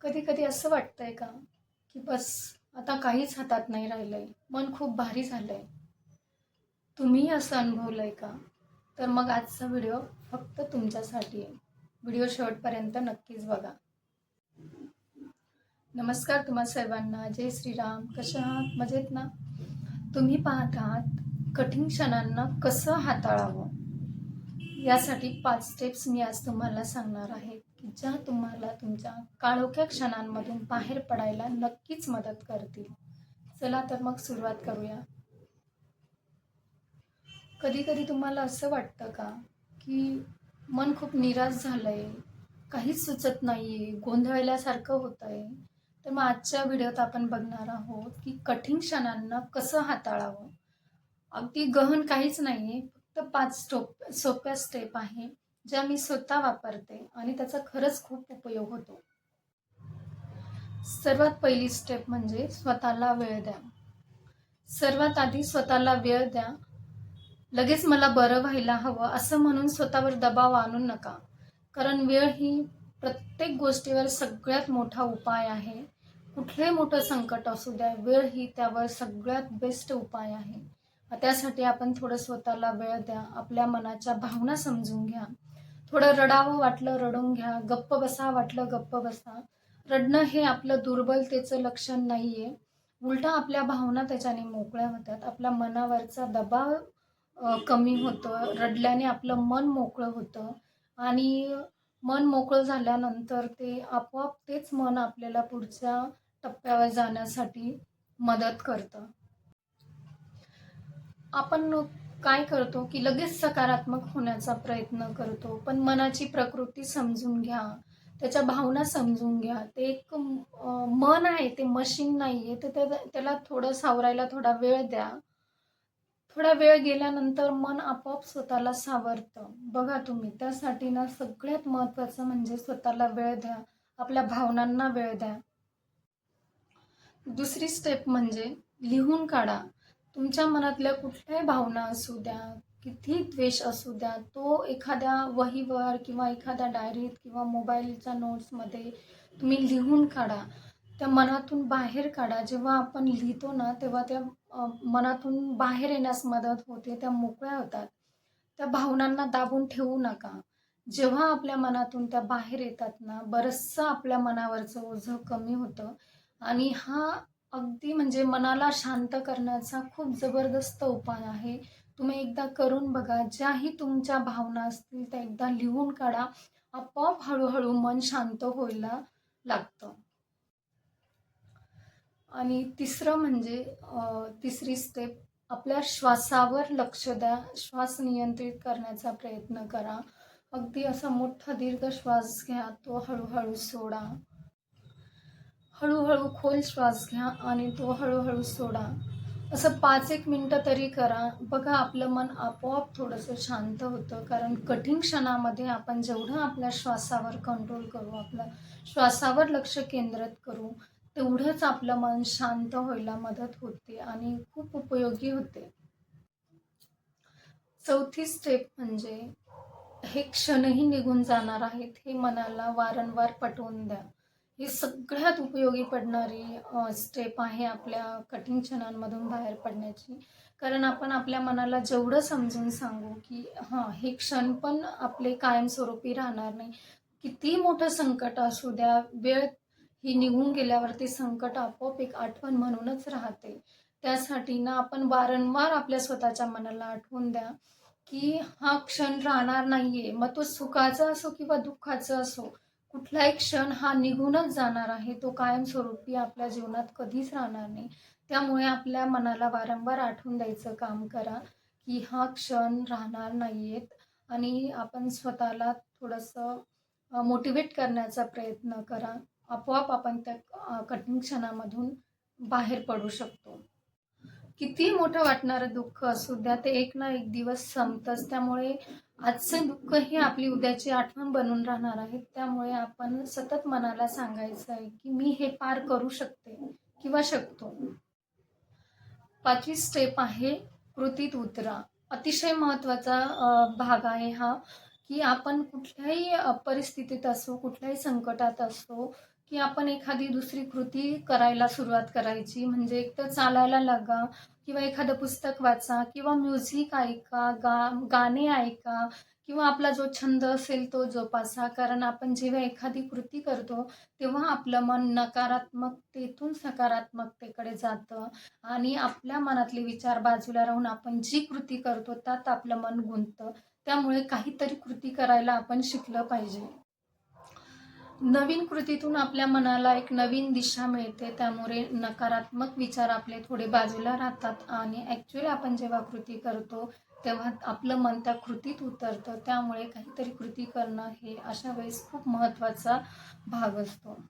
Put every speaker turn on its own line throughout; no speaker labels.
कधी कधी असं वाटतंय का की बस आता काहीच हातात नाही राहिलंय मन खूप भारी झालंय. तुम्ही असं अनुभवलंय का? तर मग आजचा व्हिडिओ फक्त तुमच्यासाठी आहे. व्हिडिओ शेवटपर्यंत नक्कीच बघा. नमस्कार तुम्हा सर्वांना. जय श्रीराम. कशा आहात? मजेत ना? तुम्ही पाहत आहात कठीण क्षणांना कसं हाताळावं? यासाठी पाच स्टेप्स मी आज तुम्हाला सांगणार आहे की ज्या तुम्हाला तुमच्या काळोख्या क्षणांमधून बाहेर पडायला नक्कीच मदत करतील. चला तर मग सुरुवात करूया. कधी कधी तुम्हाला असं वाटतं का की मन खूप निराश झालंय काहीच सुचत नाहीये गोंधळल्यासारखं होत आहे तर मग आजच्या व्हिडिओत आपण बघणार आहोत की कठीण क्षणांना कसं हाताळावं? अगदी गहन काहीच नाहीये फक्त पाच स्टोप सोप्या स्टेप आहे ज्या मी स्वतः वापरते आणि त्याचा खरंच खूप उपयोग होतो. सर्वात पहिली स्टेप म्हणजे स्वतःला वेळ द्या. सर्वात आधी स्वतःला वेळ द्या. लगेच मला बरं व्हायला हवं असं म्हणून स्वतःवर दबाव आणू नका. कारण वेळ ही प्रत्येक गोष्टीवर सगळ्यात मोठा उपाय आहे. कुठलंही मोठं संकट असू द्या वेळ ही त्यावर सगळ्यात बेस्ट उपाय आहे. त्यासाठी आपण थोडं स्वतःला वेळ द्या आपल्या मनाच्या भावना समजून घ्या. थोडं रडावं वाटलं रडून घ्या. गप्प बसा वाटलं गप्प बसा. रडणं हे आपलं दुर्बलतेचं लक्षण नाही आहे उलटा आपल्या भावना त्याच्याने मोकळ्या होतात. आपल्या मनावरचा दबाव कमी होतं. रडल्याने आपलं मन मोकळं होतं. आणि मन मोकळं झाल्यानंतर ते आपोआप तेच मन आपल्याला पुढच्या टप्प्यावर जाण्यासाठी मदत करतं. आपण काय करतो की लगेच सकारात्मक होण्याचा प्रयत्न करतो. पण मनाची प्रकृती समजून घ्या. त्याच्या भावना समजून घ्या. ते एक मन आहे ते मशीन नाही आहे तर त्या- त्याला थोडं सावरायला थोडा वेळ द्या. थोडा वेळ गेल्यानंतर मन आपोआप स्वतःला सावरतं. बघा तुम्ही त्यासाठी ना सगळ्यात महत्त्वाचं म्हणजे स्वतःला वेळ द्या. आपल्या भावनांना वेळ द्या. दुसरी स्टेप म्हणजे लिहून काढा. तुमच्या मनातल्या कुठल्याही भावना असू द्या किती द्वेष असू द्या तो एखाद्या वहीवर किंवा एखाद्या डायरीत किंवा मोबाईलच्या नोट्समध्ये तुम्ही लिहून काढा. त्या मनातून बाहेर काढा. जेव्हा आपण लिहितो ना तेव्हा त्या मनातून बाहेर येण्यास मदत होते त्या मोकळ्या होतात. त्या भावनांना दाबून ठेवू नका. जेव्हा आपल्या मनातून त्या बाहेर येतात ना बरंचसं आपल्या मनावरचं ओझं कमी होतं. आणि हा अगदी म्हणजे मनाला शांत करण्याचा खूप जबरदस्त उपाय आहे. तुम्ही एकदा करून बघा ज्याही तुमच्या भावना असतील त्या एकदा लिहून काढा. आपोआप हळूहळू मन शांत व्हायला लागतं. आणि तिसरं म्हणजे तिसरी स्टेप आपल्या श्वासावर लक्ष द्या. श्वास नियंत्रित करण्याचा प्रयत्न करा. अगदी असा मोठा दीर्घ श्वास घ्या तो हळूहळू सोडा. हळूहळू खोल श्वास घ्या आणि तो हळूहळू सोडा. असं पाच एक मिनटं तरी करा. बघा आपलं मन आपोआप थोडंसं शांत होतं. कारण कठीण क्षणामध्ये आपण जेवढं आपल्या श्वासावर कंट्रोल करू आपल्या श्वासावर लक्ष केंद्रित करू तेवढंच आपलं मन शांत व्हायला मदत होते आणि खूप उपयोगी होते. चौथी स्टेप म्हणजे हे क्षणही निघून जाणार आहेत हे मनाला वारंवार पटवून द्या. ही सगळ्यात उपयोगी पडणारी स्टेप आहे आपल्या कठीण क्षणांमधून बाहेर पडण्याची. कारण आपण आपल्या मनाला जेवढं समजून सांगू की हां हे क्षण पण आपले कायमस्वरूपी राहणार नाही. किती मोठं संकट असू द्या वेळ ही निघून गेल्यावर ते संकट आपोआप एक आठवण म्हणूनच राहते. त्यासाठी ना आपण वारंवार आपल्या स्वतःच्या मनाला आठवून द्या की हा क्षण राहणार नाहीये. मग तो सुखाचा असो किंवा दुःखाचा असो कुठलाही क्षण हा निघूनच जाणार आहे. तो कायमस्वरूपी आपल्या जीवनात कधीच राहणार नाही. त्यामुळे आपल्या मनाला वारंवार आठवून द्यायचं काम करा की हा क्षण राहणार नाहीयेत आणि आपण स्वतःला थोडंसं मोटिवेट करण्याचा प्रयत्न करा. आपोआप आपण त्या कठीण क्षणामधून बाहेर पडू शकतो. किती मोठं वाटणारं दुःख असू द्या ते एक ना एक दिवस संपतंच. त्यामुळे आजचं दुःख ही आपली उद्याची आठवण बनून राहणार आहे. त्यामुळे आपण सतत मनाला सांगायचं आहे की मी हे पार करू शकते किंवा शकतो. पाचवी स्टेप आहे कृतीत उतरा. अतिशय महत्त्वाचा भाग आहे हा की आपण कुठल्याही परिस्थितीत असो कुठल्याही संकटात असो की आपण एखादी दुसरी कृती करायला सुरुवात करायची. म्हणजे एक तर चालायला लागा किंवा एखादं पुस्तक वाचा किंवा म्युझिक ऐका गा गाणे ऐका किंवा आपला जो छंद असेल तो जोपासा. कारण आपण जेव्हा एखादी कृती करतो तेव्हा आपलं मन नकारात्मकतेतून सकारात्मकतेकडे जातं आणि आपल्या मनातले विचार बाजूला राहून आपण जी कृती करतो त्यात आपलं मन गुंततं. त्यामुळे काहीतरी कृती करायला आपण शिकलं पाहिजे. नवीन कृतीतून आपल्या मनाला एक नवीन दिशा मिळते त्यामुळे नकारात्मक विचार आपले थोडे बाजूला राहतात आणि ॲक्च्युली आपण जेव्हा कृती करतो तेव्हा आपलं मन त्या कृतीत उतरतं त्यामुळे काहीतरी कृती करणं हे अशा वेळेस खूप महत्त्वाचा भाग असतो.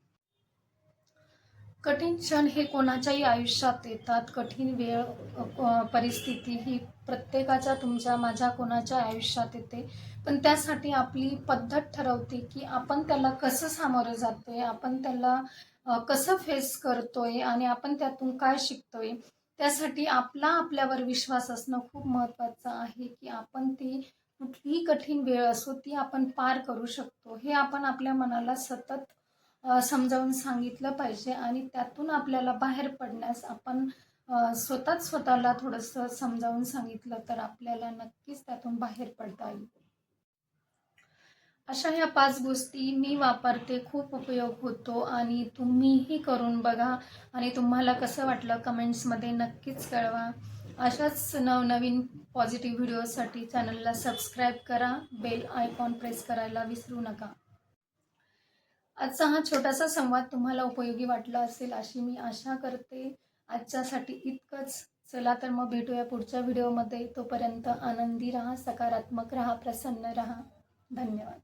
कठीण क्षण हे कोणाच्याही आयुष्यात येतात. कठीण वेळ परिस्थिती ही प्रत्येकाच्या तुमच्या माझ्या कोणाच्या आयुष्यात येते. पण त्यासाठी आपली पद्धत ठरवते की आपण त्याला कसं सामोरं जातोय आपण त्याला कसं फेस करतोय आणि आपण त्यातून काय शिकतोय. त्यासाठी आपला आपल्यावर विश्वास असणं खूप महत्त्वाचं आहे की आपण ती कुठलीही कठीण वेळ असो ती आपण पार करू शकतो. हे आपण आपल्या मनाला सतत समजावून सांगितलं पाहिजे आणि त्यातून आपल्याला बाहेर पडण्यास आपण स्वतःच स्वतःला थोडंसं समजावून सांगितलं तर आपल्याला नक्कीच त्यातून बाहेर पडता येईल. अशा ह्या पाच गोष्टी मी वापरते खूप उपयोग होतो आणि तुम्हीही करून बघा आणि तुम्हाला कसं वाटलं कमेंट्समध्ये नक्कीच कळवा. अशाच नवनवीन पॉझिटिव्ह व्हिडिओसाठी चॅनलला सबस्क्राईब करा बेल आयकॉन प्रेस करायला विसरू नका. आजचा हा छोटासा संवाद तुम्हाला उपयोगी वाटला असेल अशी मी आशा करते. आजच्यासाठी इतकंच. चला तर मग भेटूया पुढच्या व्हिडिओमध्ये. तोपर्यंत आनंदी राहा सकारात्मक राहा प्रसन्न राहा. धन्यवाद.